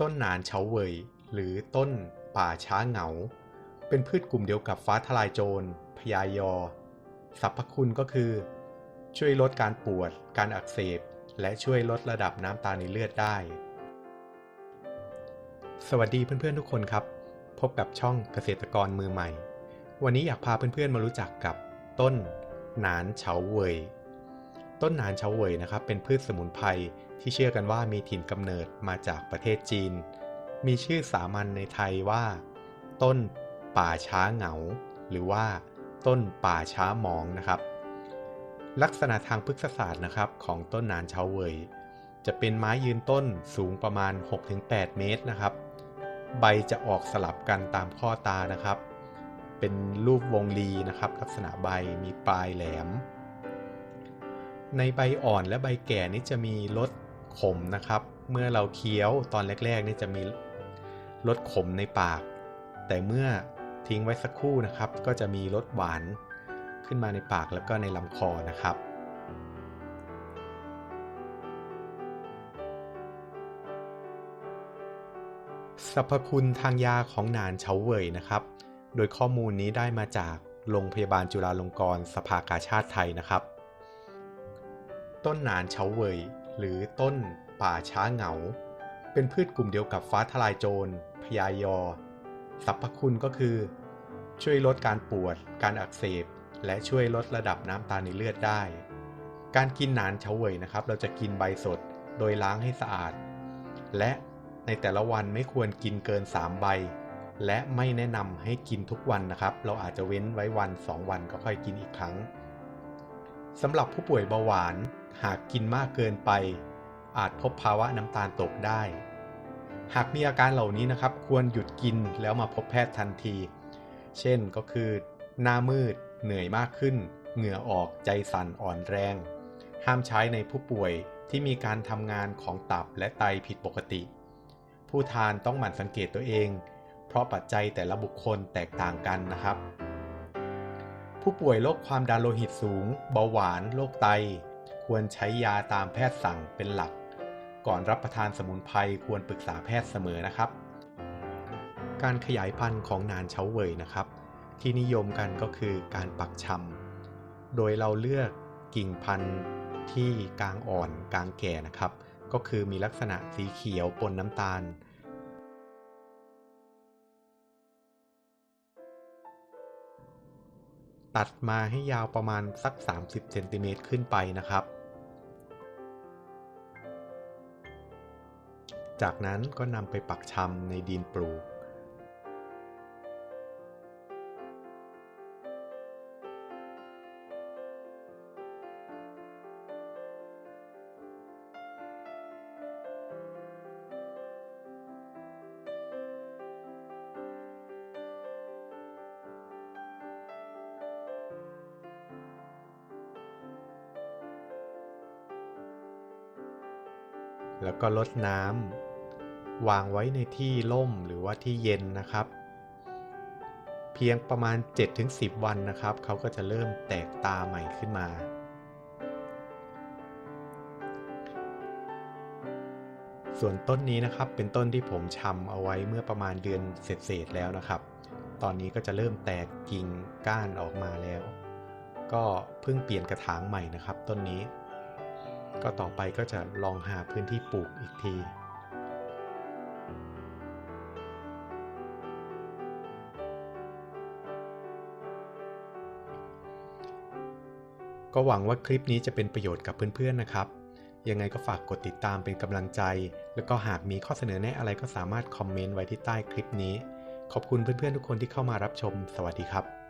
ต้นหนานเฉาเวยหรือต้นป่าช้าเหงา เป็นพืชกลุ่มเดียวกับฟ้าทลายโจรพยายอสรรพคุณก็คือ ช่วยลดการปวด การอักเสบ และช่วยลดระดับน้ำตาลในเลือดได้ สวัสดีเพื่อนๆทุกคนครับ พบกับช่องเกษตรกรมือใหม่ วันนี้อยากพาเพื่อนๆมารู้จักกับต้นหนานเฉาเวย ต้นหนานเฉาเวยนะครับ เป็นพืชสมุนไพร ที่เชื่อกันว่ามีถิ่นกำเนิดมาจากประเทศจีน มีชื่อสามัญในไทยว่า ต้นป่าช้าเหงา หรือว่าต้นป่าช้ามองนะครับ ลักษณะทางพฤกษศาสตร์นะครับของต้นนานเฉาเวยจะเป็นไม้ยืนต้นสูงประมาณ 6-8 เมตรนะครับ ใบจะออกสลับกันตามข้อตานะครับ เป็นรูปวงรีนะครับ ลักษณะใบมีปลายแหลม ในใบอ่อนและใบแก่นี่จะมีรส ขมนะครับ เมื่อเราเคี้ยวตอนแรกๆนี่จะมีรสขมในปาก แต่เมื่อทิ้งไว้สักครู่นะครับ ก็จะมีรสหวานขึ้นมาในปากแล้วก็ในลำคอนะครับ สรรพคุณทางยาของหนานเฉาเว่ยนะครับ โดยข้อมูลนี้ได้มาจากโรงพยาบาลจุฬาลงกรณ์สภากาชาติไทยนะครับ ต้นหนานเฉาเว่ย หรือต้นป่าช้าเหงา เป็นพืชกลุ่มเดียวกับฟ้าทลายโจรพยายอสรรพคุณก็คือ ช่วยลดการปวด การอักเสบ และช่วยลดระดับน้ำตาลในเลือดได้ การกินหนานเฉวยนะครับ เราจะกินใบสดโดยล้างให้สะอาด และในแต่ละวันไม่ควรกินเกิน 3 ใบ และไม่แนะนำให้กินทุกวันนะครับ เราอาจจะเว้นไว้วัน 2 วันก็ค่อยกินอีกครั้งสำหรับผู้ป่วยเบาหวาน หากกินมากเกินไป อาจพบภาวะน้ำตาลตกได้ หากมีอาการเหล่านี้นะครับ ควรหยุดกินแล้วมาพบแพทย์ทันที เช่นก็คือ หน้ามืด เหนื่อยมากขึ้น เหงื่อออกใจสั่นอ่อนแรง ห้ามใช้ในผู้ป่วยที่มีการทำงานของตับและไตผิดปกติ ผู้ทานต้องหมั่นสังเกตตัวเอง เพราะปัจจัยแต่ละบุคคลแตกต่างกันนะครับผู้ป่วยโรคความดันโลหิตสูง เบาหวาน โรคไต ควรใช้ยาตามแพทย์สั่งเป็นหลัก ก่อนรับประทานสมุนไพรควรปรึกษาแพทย์เสมอนะครับ การขยายพันธุ์ของนานเฉาเวยนะครับ ที่นิยมกันก็คือการปักชำโดยเราเลือกกิ่งพันธุ์ที่กลางอ่อนกลางแก่นะครับ ก็คือมีลักษณะสีเขียวปนน้ำตาล ตัดมาให้ยาวประมาณสัก 30เซนติเมตรขึ้นไปนะครับ จากนั้นก็นำไปปักชำในดินปลูก แล้วก็ลดน้ำวางไว้ในที่ร่มหรือว่าที่เย็นนะครับ เพียงประมาณ 7-10 วันนะครับเขาก็จะเริ่มแตกตาใหม่ขึ้นมาส่วนต้นนี้นะครับเป็นต้นที่ผมชำเอาไว้เมื่อประมาณเดือนเศษๆแล้วนะครับ ตอนนี้ก็จะเริ่มแตกกิ่งก้านออกมาแล้ว ก็เพิ่งเปลี่ยนกระถางใหม่นะครับ ต้นนี้ ก็ต่อไปก็จะลองหาพื้นที่ปลูกอีกทีก็หวังว่าคลิปนี้จะเป็นประโยชน์กับเพื่อนๆนะครับ ยังไงก็ฝากกดติดตามเป็นกำลังใจ แล้วก็หากมีข้อเสนอแนะอะไรก็สามารถคอมเมนต์ไว้ที่ใต้คลิปนี้ ขอบคุณเพื่อนๆทุกคนที่เข้ามารับชม สวัสดีครับ